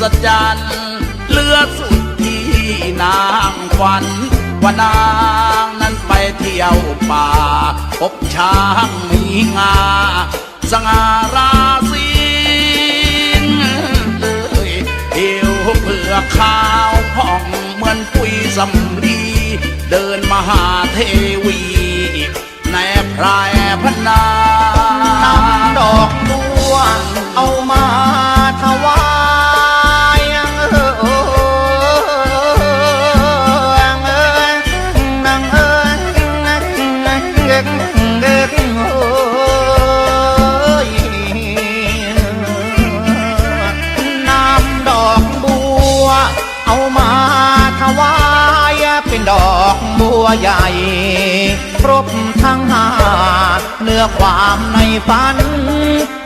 ศจรรย์เลือสุดที่นางฝันว่านางนั้นไปเที่ยวป่า พบช้างมีงา สง่าราศีเอ้ยเอวเพื่อข้าวผ่องเหมือนปุยสำลีเดินมาหาเทวีในพรายพนานำดอกบัวเอามา นื้อความในฝัน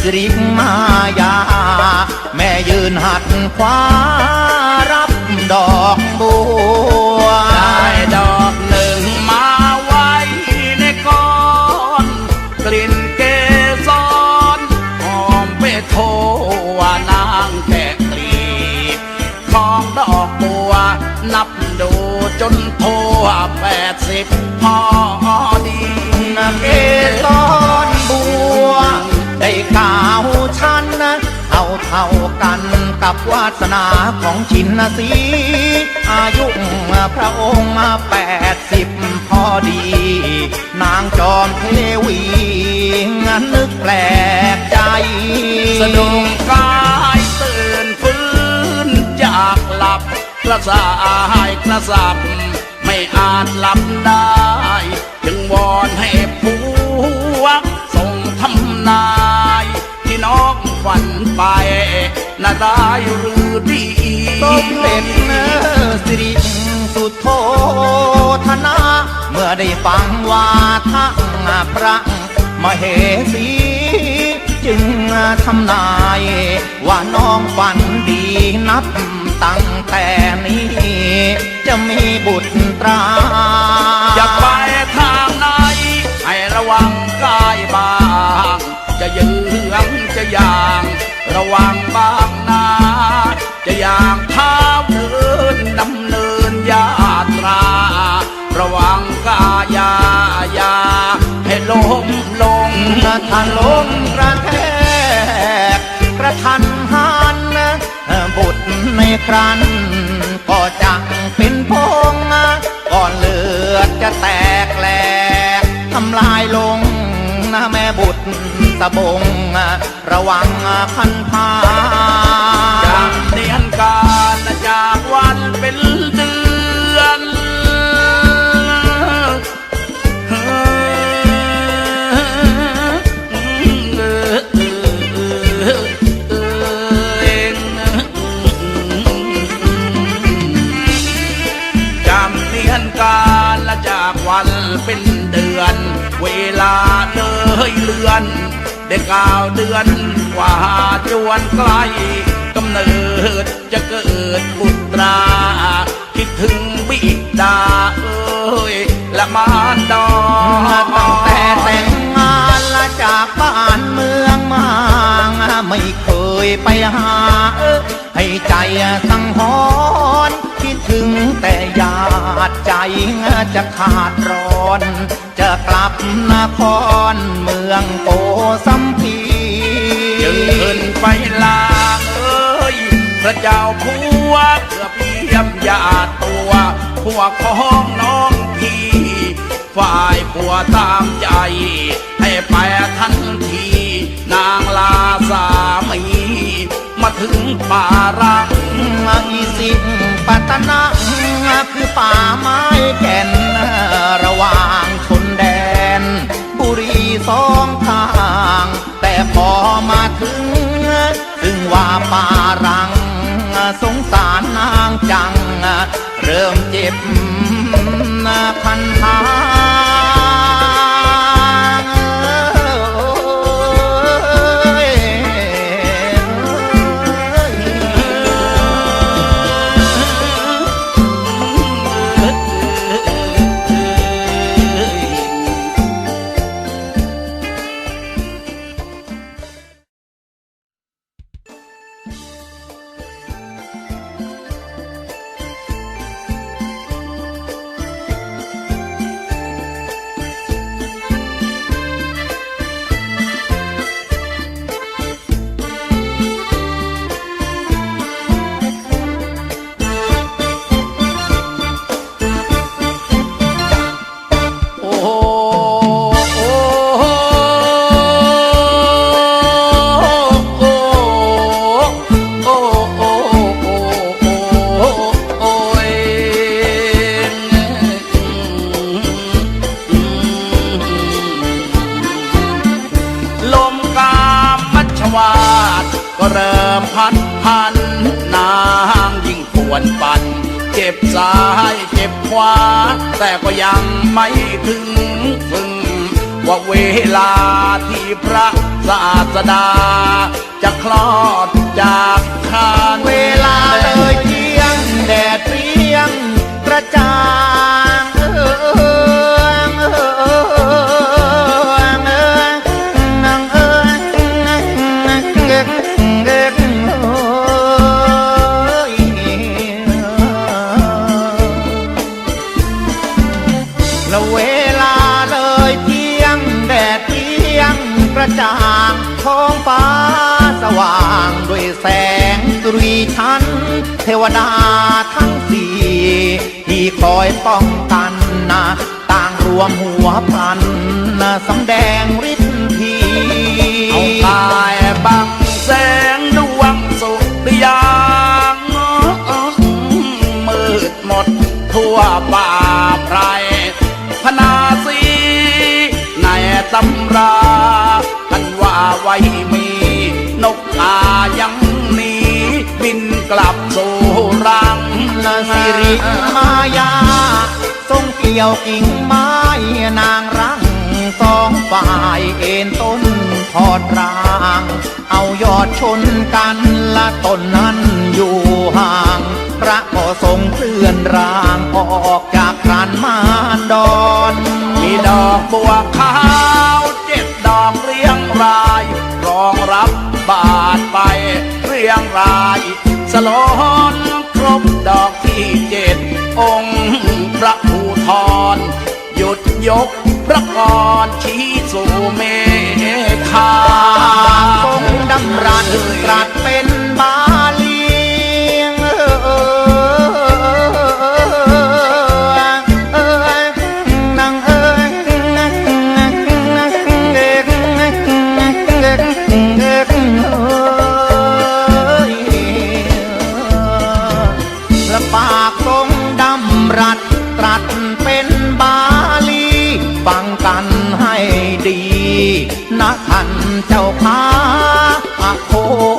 สิริมายา แม่ยืนหัดคว้ารับดอกบัวได้ดอกหนึ่งมาไว้ในก้อน กลิ่นเกสรหอมไปโทวานางแกะกลีบของดอกบัวนับดู จนทั่วแปดสิบพอดีนเกสรบัว ได้กล่าวชันนะเท่าเท่ากันกับวาสนาของชินสีอายุพระองค์แปดสิบพอดี นางจอมเทวีงั้นนึกแปลกใจสะดุ้งกา ระสายกระสับไม่อาจหลับได้ จึงวอนให้ผัวส่งทำนาย ที่น้องฝันไปน่าได้หรือดีสมเด็จเนอสิริสุทโธธนะเมื่อได้ฟังว่าทั้งพระมเหสี จึงทำนาย ว่าน้องฝันดีนับตั้งแต่นี้ จะมีบุตรตราจะไปทางไหนให้ระวังกายบาง จะยืงจะยาง ระวังบางนา จะยางเท้าเดินดำเนินยาตรา ระวังกายายาให้ล้มลงถ้าลม ครั้น ก็จังเป็นพงก่อนเลือดจะแตกแหลกทำลายลงนะแม่บุตรสะบง ระวังคันพาจากเนียนการจากวันเป็น เลยเลือน ได้เก้าวเดือนกว่าจวนใกล้กำเนิดจะเกิดบุตรา คิดถึงบิดาเอ้ยและมาดาตั้งแต่แต่งงานละจากบ้านเมืองมาไม่เคยไปหา ให้ใจสังหรณ์คิดถึงแต่ญาติใจจะขาดร้อน ลับนครเมืองโกสัมพีจึงขึ้นไปลาเอ้ยพระเจ้าผัวเพื่อเพียมญาติัวผัวของน้องพี่ ฝ่ายผัวตามใจ ให้ไปทันที นางลาสามีมาถึงป่ารักอีสิงปัตนะคือป่าไม้แก่น สองทาง แต่พอมาถึง ถึงว่าป่ารัง สงสารนางจัง เริ่มเจ็บพันทา ซ้ายเจ็บขวา แต่ก็ยังไม่ถึงถึงว่าเวลาที่พระศาสดา จะคลอดจากคานเวลาเลยเที่ยงแดดเปรี้ยงกระจาย แสงสุรีชันเทวดาทั้งสี่ที่คอยป้องกันนะต่างรวมหัวพันนะสำแดงฤทธิ์ทีเอากายบังแสงดวงสุริยางมืดหมดทั่วป่าไพรพนาสีในตำรากันว่าไว้มีนกกา บินกลับสู่รังละสิริมายาทรงเกี่ยวกิ่งไม้นางรังสองฝ่ายเอ็นต้นทอดราง เอายอดชนกันละต้นนั้นอยู่ห่าง พระก็ทรงเคลื่อนร่างอ ดอกที่เจ็ด องค์พระภูทร หยุดยกพระกรชี้สู่เมฆา ตรัสเป็นบาลี ฟังกันให้ดีนะท่านเจ้าค้าอะโค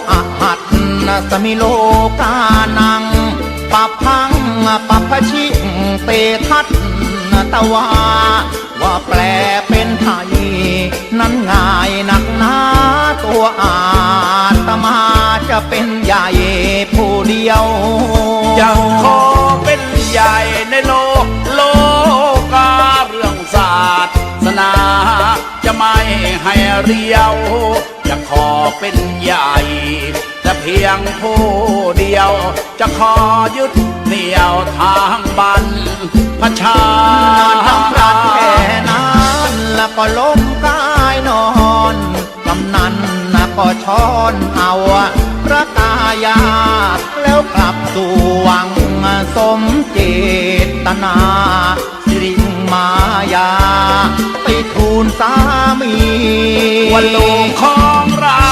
อะหัดนะสมิโลกานังปะพังปะพชิเตทัตนตวา ว่าแปลเป็นไทย นั้นง่ายนักหนาตัวอาตมาจะเป็นใหญ่ผู้เดียว ให้เรียว จะขอเป็นใหญ่ แต่เพียงผู้เดียว จะขอยึดเหนี่ยวทางบันพชานอนทำรัดแค่นั้นแล้วก็ล้มกายนอนกำนันนะก็ช้อนเอาพระกายาแล้วกลับสู่วังสมเจตนา มายาไปทูลสามีว่าลูกของเรา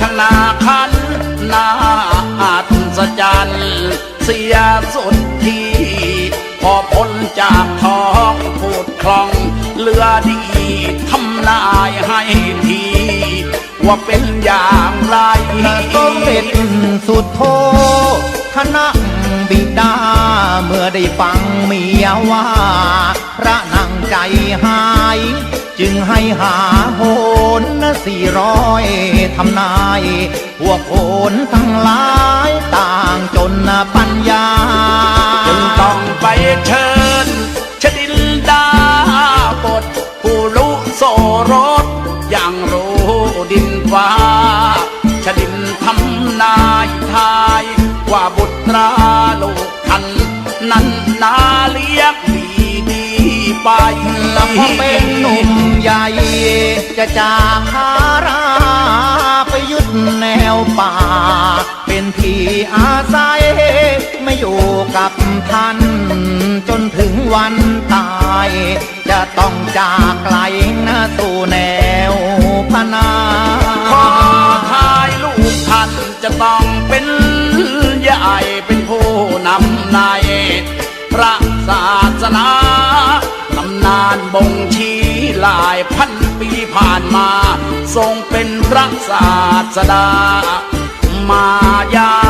ชนะคันนาอัศจรรย์เสียสุดทีพอพ้นจากท้องพูดคล่องเลือดีทำนายให้ที ว่าเป็นอย่างไรสมเด็จสุดโทคณะบิดา เมื่อได้ฟังเมียว่า พระนางใจหาย จึงให้หาโหนสี่ร้อยทำนาย พวกโหนทั้งหลายต่างจนปัญญา จึงต้องไปเชิญ ดินฟ้าชดินทำนายทาย ว่าบุตราโลกท่านนั้นนาเลี้ยงดีดีไปแล้วพอเป็นหนุ่มใหญ่ จะจากคาราไปยึดแนวป่า เป็นที่อาศัย ไม่อยู่กับท่าน จนถึงวันตาย จะต้องจากไกลนะสู่แนวพนาขอทายลูกท่านจะต้องเป็นใหญ่เป็นผู้นำในพระศาสนาตำนานบ่งชี้หลายพันปีผ่านมา ทรงเป็นพระศาสดามายา